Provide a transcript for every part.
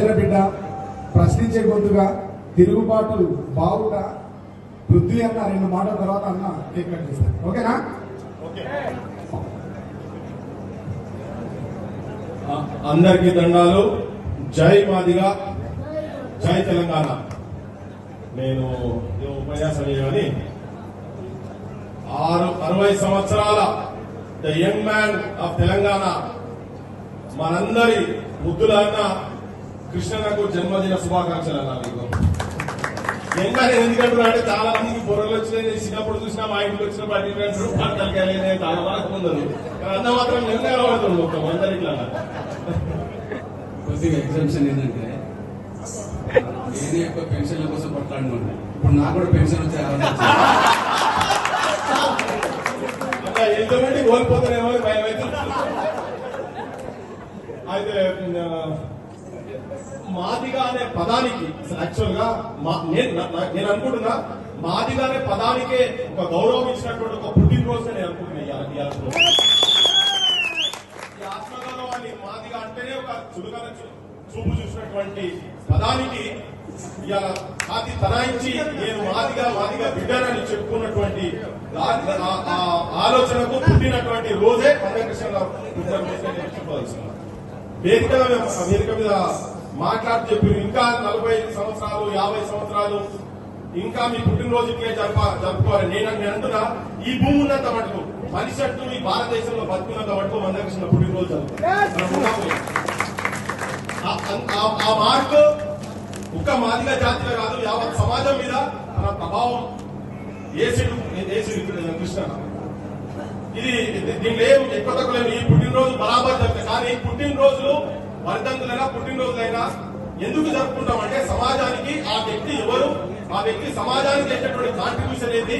బిడ్డ ప్రశ్నించే గొంతుగా తిరుగుబాటు బావుట పృథ్వీ అన్న రెండు మాటల తర్వాత అన్న కేక్ కట్ చేస్తారు ఓకేనా? అందరికీ దండాలు. జై మాదిగా. జై తెలంగాణ. నేను ఈ ఉపన్యాసం కానీ ఆరు అరవై సంవత్సరాల the young man of Telangana మనందరి ముద్దుల అన్న కృష్ణన్నకు జన్మదిన శుభాకాంక్షలు అన్న మీకు నేను ఎందుకంటున్నా అంటే చాలా మందికి బుర్రలు వచ్చినాయి. నేను చిన్నప్పుడు చూసిన మా ఇంటికి వచ్చిన బట్టి అంటారు పంటలు కలిగిన చాలా వరకు కానీ అంత మాత్రం నిన్న కనబడుతుంది మొత్తం అందరిట్లా కొద్దిగా ఎగ్జామ్షన్ ఏంటంటే నేను ఎక్కువ పెన్షన్ల కోసం కొట్లాడినండి ఇప్పుడు నాకు కూడా పెన్షన్ వచ్చే ఎంతమంది కోల్పోతారేమో అని భయం అయితే. అయితే మాదిగా అనే పదానికి యాక్చువల్గా మా- నేను నేను అనుకుంటున్నా మాదిగా అనే పదానికే ఒక గౌరవం ఇచ్చినటువంటి ఒక పుట్టినరోజు నేను అనుకుంటున్నా ఈ ఆత్మగౌరవాన్ని మాదిగా అంటేనే ఒక చురుకన చూపు చూసినటువంటి పదానికి అది ఛాతి తనాయించి నేను మాదిగా మాదిగా బిడ్డానని చెప్పుకున్నటువంటి ఆ- ఆలోచనకు పుట్టినటువంటి రోజే మందకృష్ణరావు గారు రోజే నేను చెప్పదలుచుకున్నాను. వేదిక మీద వేదిక మీద మాట్లాడుతూ చెప్పారు. ఇంకా నలభై సంవత్సరాలు యాభై సంవత్సరాలు ఇంకా మీ పుట్టినరోజు ఇట్లే జరప జరుపుకోవాలి. నేను నేను అంటున్నా ఈ భూమి ఉన్నంత మటుకు మనిషి అట్టు ఈ భారతదేశంలో బతుకున్నంత మటుకు మందకృష్ణ పుట్టినరోజు ఆ- ఆ- మార్పు ఒక్క మాదిగా జాతిలో కాదు యావత్ సమాజం మీద తన ప్రభావం ఏసుడు ఏసుడు కృష్ణ ఇది దీనిలో ఏం ఎక్కువ తక్కువ లేదు. ఈ పుట్టినరోజు బరాబర్ జరుగుతాయి కానీ పుట్టినరోజులు వరిదంతులైనా పుట్టినరోజులైనా ఎందుకు జరుపుకుంటాం అంటే సమాజానికి ఆ వ్యక్తి ఎవరు ఆ వ్యక్తి సమాజానికి చేసినటువంటి కాంట్రిబ్యూషన్ ఏంటి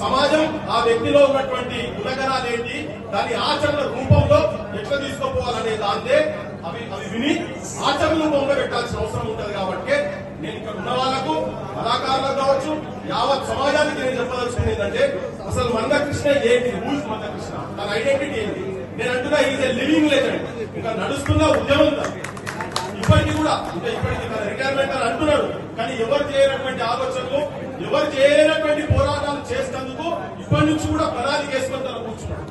సమాజం ఆ వ్యక్తిలో ఉన్నటువంటి గుణగణాలు ఏంటి దాని ఆచరణ రూపంలో ఎట్లా తీసుకోపోవాలనే దాంతే అవి అవి విని ఆచరణ రూపంలో పెట్టాల్సిన అవసరం ఉంటుంది కాబట్టి నేను ఇక్కడ ఉన్న వాళ్ళకు కళాకారులకు కావచ్చు యావత్ సమాజానికి నేను చెప్పదలుచుకుంది ఏంటంటే అసలు మందకృష్ణ ఏంటి? ఊజ్ మందకృష్ణ? తన ఐడెంటిటీ ఏంటి? నేను అంటున్నా ఈజ్ ఏ లివింగ్ లెజెండ్ ఇంకా నడుస్తున్న ఉద్యమం ఇప్పటికీ కూడా ఇంకా ఇప్పటికీ తన రిటైర్మెంట్ అని అంటున్నాడు. కానీ ఎవరు చేయనటువంటి ఆలోచనలు ఎవరు చేయనటువంటి పోరాటాలు చేసినందుకు ఇప్పటి నుంచి కూడా ప్రణాళిక వేసుకొని తను కూర్చున్నాడు.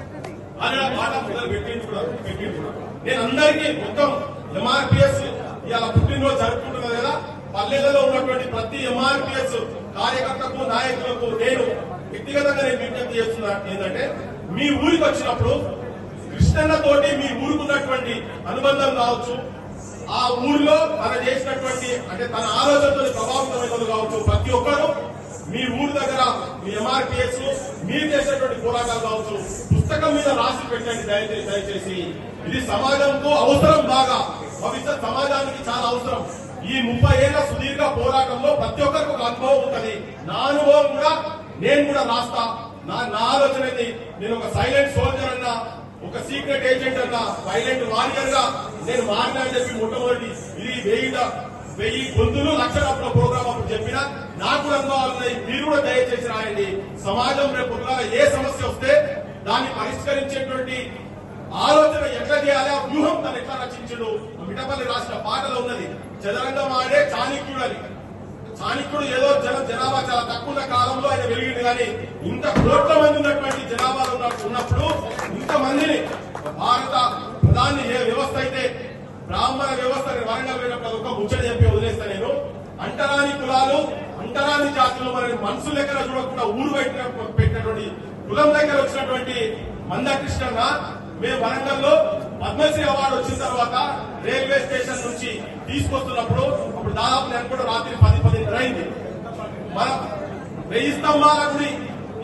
అని ఆ మాట మొదలు పెట్టింది కూడా పెట్టింది కూడా. నేను అందరికీ మొత్తం ఎంఆర్పిఎస్ ఇలా పుట్టినరోజు జరుపుకుంటున్నారు కదా. పల్లెలలో ఉన్నటువంటి ప్రతి ఎంఆర్పిఎస్ కార్యకర్తకు నాయకులకు నేను వ్యక్తిగతంగా నేను విజ్ఞప్తి చేస్తున్నా ఏంటంటే మీ ఊరికి వచ్చినప్పుడు కృష్ణన్నతోటి మీ ఊరుకున్నటువంటి అనుబంధం కావచ్చు ఆ ఊరిలో తన చేసినటువంటి అంటే తన ఆలోచనతో ప్రభావితమైన కావచ్చు ప్రతి ఒక్కరు మీ ఊరి దగ్గర మీ ఎంఆర్పిఎస్ మీరు చేసినటువంటి పోరాటాలు కావచ్చు పుస్తకం మీద రాసి పెట్టండి దయచేసి దయచేసి. ఇది సమాజంతో అవసరం బాగా భవిష్యత్ ఈ ముప్పై ఏళ్ళ సుదీర్ఘ పోరాటంలో ప్రతి ఒక్కరికి ఒక అనుభవం ఉంటుంది. నా అనుభవం కూడా నేను కూడా రాస్తా. నా నా ఆలోచన ఏంది నేను ఒక సైలెంట్ సోల్జర్ అన్నా ఒక సీక్రెట్ ఏజెంట్ అన్నా సైలెంట్ వారియర్గా నేను మారినా అని చెప్పి మొట్టమొదటి ఇది వెయ్యి వెయ్యి గొంతులు లక్షల ప్రోగ్రామ్ అప్పుడు చెప్పిన నాకు కూడా అనుభవాలు ఉన్నాయి. మీరు కూడా దయచేసి రాయండి. సమాజం రేపు ఏ సమస్య వస్తే దాన్ని పరిష్కరించేటువంటి ఆలోచన ఎట్లా చేయాలి? ఆ వ్యూహం తను ఎట్లా రచించడు? మిఠపల్లి రాసిన పాటలో ఉన్నది చదరంగం ఆడే చాణిక్యుడు అని చాణిక్యుడు ఏదో జన జనాభా చాలా తక్కువ కాలంలో ఆయన వెలిగింది కానీ ఇంత కోట్ల మంది ఉన్నటువంటి జనాభాలో ఉన్నప్పుడు ఇంత మందిని భారత ప్రధాని ఏ వ్యవస్థ అయితే బ్రాహ్మణ వ్యవస్థ వరంగల్ పోయినప్పుడు ఒక ముచ్చట చెప్పి వదిలేస్తా నేను. అంటరాని కులాలు అంటరాని జాతులు మరి మనసు దగ్గర చూడకుండా ఊరు పెట్టిన పెట్టినటువంటి కులం దగ్గర వచ్చినటువంటి మందకృష్ణన్న మేము వరంగల్లో పద్మశ్రీ అవార్డు వచ్చిన తర్వాత రైల్వే స్టేషన్ నుంచి తీసుకొస్తున్నప్పుడు అప్పుడు దాదాపు నేను కూడా రాత్రి పది పదిన్నర అయింది. మన వెయ్యి స్తంభాల గుడి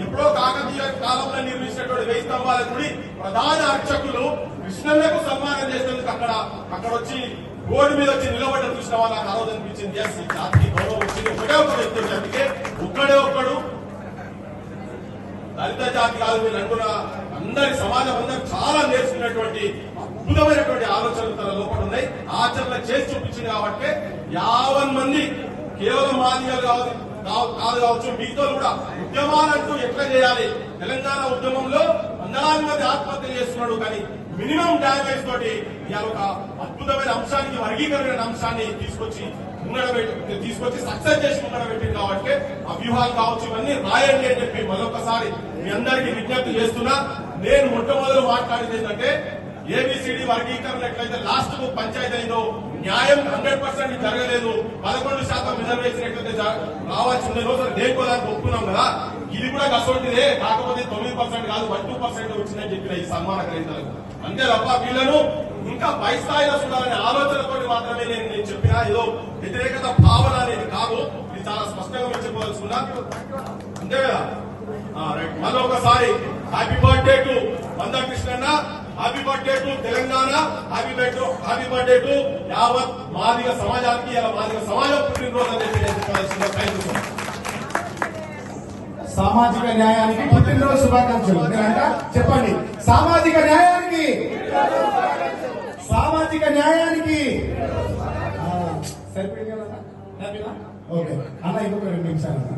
ఎప్పుడో కాకతీయ కాలంలో నిర్మించినటువంటి వెయ్యి స్తంభాల గుడి ప్రధాన అర్చకులు కృష్ణన్నకు సన్మానం చేసేందుకు అక్కడ అక్కడ వచ్చి బోర్డు మీద వచ్చి నిలబడ్డ చూసిన వాళ్ళు నాకు ఆ రోజు అనిపించింది. ఎస్ జాతికి గౌరవం వచ్చింది. ఒకటే ఒక వ్యక్తి వచ్చి అందుకే ఒక్కడే ఒక్కడు. దళిత జాతి కాదు మీరు అనుకున్న అందరి సమాజం అందరూ చాలా నేర్చుకున్నటువంటి అద్భుతమైనటువంటి ఆలోచనలు తన లోపల ఉన్నాయి. ఆచరణ చేసి చూపించింది కాబట్టి యావన్ మంది కేవలం మాదిగలు కావచ్చు కావు- కాదు కావచ్చు మీతో కూడా ఉద్యమాలంటూ ఎట్లా చేయాలి? తెలంగాణ ఉద్యమంలో వందలాది మంది ఆత్మహత్య చేస్తున్నాడు. కానీ మినిమం డామేజ్ తోటి ఇవాళ ఒక అద్భుతమైన అంశానికి వర్గీకరణ అంశాన్ని తీసుకొచ్చి ముంగడబెట్టి తీసుకొచ్చి సక్సెస్ చేసి ముంగడబెట్టింది కాబట్టి ఆ వ్యూహాలు కావచ్చు ఇవన్నీ రాయండి అని చెప్పి మరొకసారి మీ అందరికీ విజ్ఞప్తి చేస్తున్నా నేను మొట్టమొదలు మాట్లాడింది ఏంటంటే ఏబిసిడి వర్గీకరణ ఎట్లయితే లాస్ట్ పంచాయతీ అయిందో న్యాయం హండ్రెడ్ పర్సెంట్ జరగలేదు. పదకొండు శాతం రిజర్వేషన్ ఎట్లయితే జ- రోజు దేనికో దానికి ఒప్పుకున్నాం కదా ఇది కూడా కసోటిదే. కాకపోతే తొమ్మిది పర్సెంట్ కాదు వన్ టూ పర్సెంట్ వచ్చిందని చెప్పిన ఈ సన్మాన గ్రహీతలకు అంతే తప్ప వీళ్ళను ఇంకా పై స్థాయిలో చూడాలనే ఆలోచనతో మాత్రమే నేను నేను చెప్పిన ఏదో వ్యతిరేకత భావన అనేది కాదు. ఇది చాలా స్పష్టంగా మీరు ఉన్నా అంతే కదా? ఆ, ఒకసారి హ్యాపీ బర్త్డే టు వంద మందకృష్ణన్న happy birthday to Telangana happy birthday happy birthday to యావత్ మాదిగ సమాజానికి ఇలా మాదిగ సమాజం పుట్టినరోజు అని చెప్పి సామాజిక న్యాయానికి పుట్టినరోజు శుభాకాంక్షలు. మీరంట? చెప్పండి. సామాజిక న్యాయానికి సామాజిక న్యాయానికి సరిపోయింది కదా? ఓకే. అన్న ఇంకొక రెండు నిమిషాలు అన్న.